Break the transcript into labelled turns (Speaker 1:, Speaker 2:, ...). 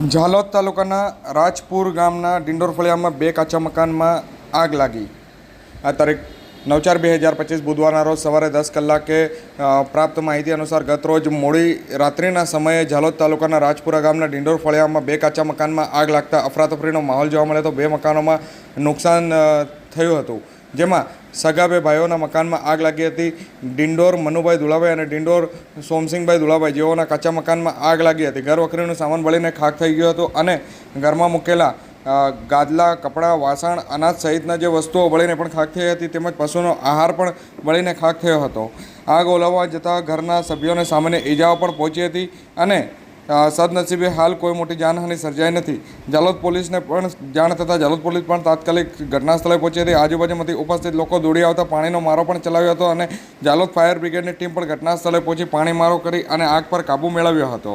Speaker 1: ઝાલોદ તાલુકાના રાજપુર ગામના ડિંડોર ફળિયામાં બે કાચા મકાનમાં આગ લાગી. આ તારીખ નવ ચાર બે હજાર પચીસ બુધવારના રોજ સવારે દસ કલાકે પ્રાપ્ત માહિતી અનુસાર ગતરોજ મોડી રાત્રિના સમયે ઝાલોદ તાલુકાના રાજપુરા ગામના ડિંડોર ફળિયામાં બે કાચા મકાનમાં આગ લાગતા અફરાતફરીનો માહોલ જોવા મળ્યો તો બે મકાનોમાં નુકસાન થયું હતું. જેમાં સગા બે ભાઈઓના મકાનમાં આગ લાગી હતી. ડિંડોર મનુભાઈ દુલાભાઈ અને ડિંડોર સોમસિંહભાઈ દુલાભાઈ જેઓના કચ્છા મકાનમાં આગ લાગી હતી. ઘર વખરીનું સામાન બળીને ખાક થઈ ગયું હતું અને ઘરમાં મૂકેલા ગાદલા, કપડાં, વાસણ, અનાજ સહિતના જે વસ્તુઓ બળીને પણ ખાક થઈ હતી તેમજ પશુનો આહાર પણ બળીને ખાક થયો હતો. આગ ઓલવવા જતાં ઘરના સભ્યોને સામાન્ય ઈજાઓ પણ પહોંચી હતી અને સદનસીબે હાલ કોઈ મોટી જાનહાનિ સર્જાઈ નથી. જાલોદ પોલીસને પણ જાણ થતાં જાલોદ પોલીસ પણ તાત્કાલિક ઘટના સ્થળે પહોંચી હતી. આજુબાજુમાંથી ઉપસ્થિત લોકો દોડી આવતા પાણીનો મારો પણ ચલાવ્યો હતો અને જાલોદ ફાયર બ્રિગેડની ટીમ પણ ઘટનાસ્થળે પહોંચી પાણી મારો કરી અને આગ પર કાબૂ મેળવ્યો હતો.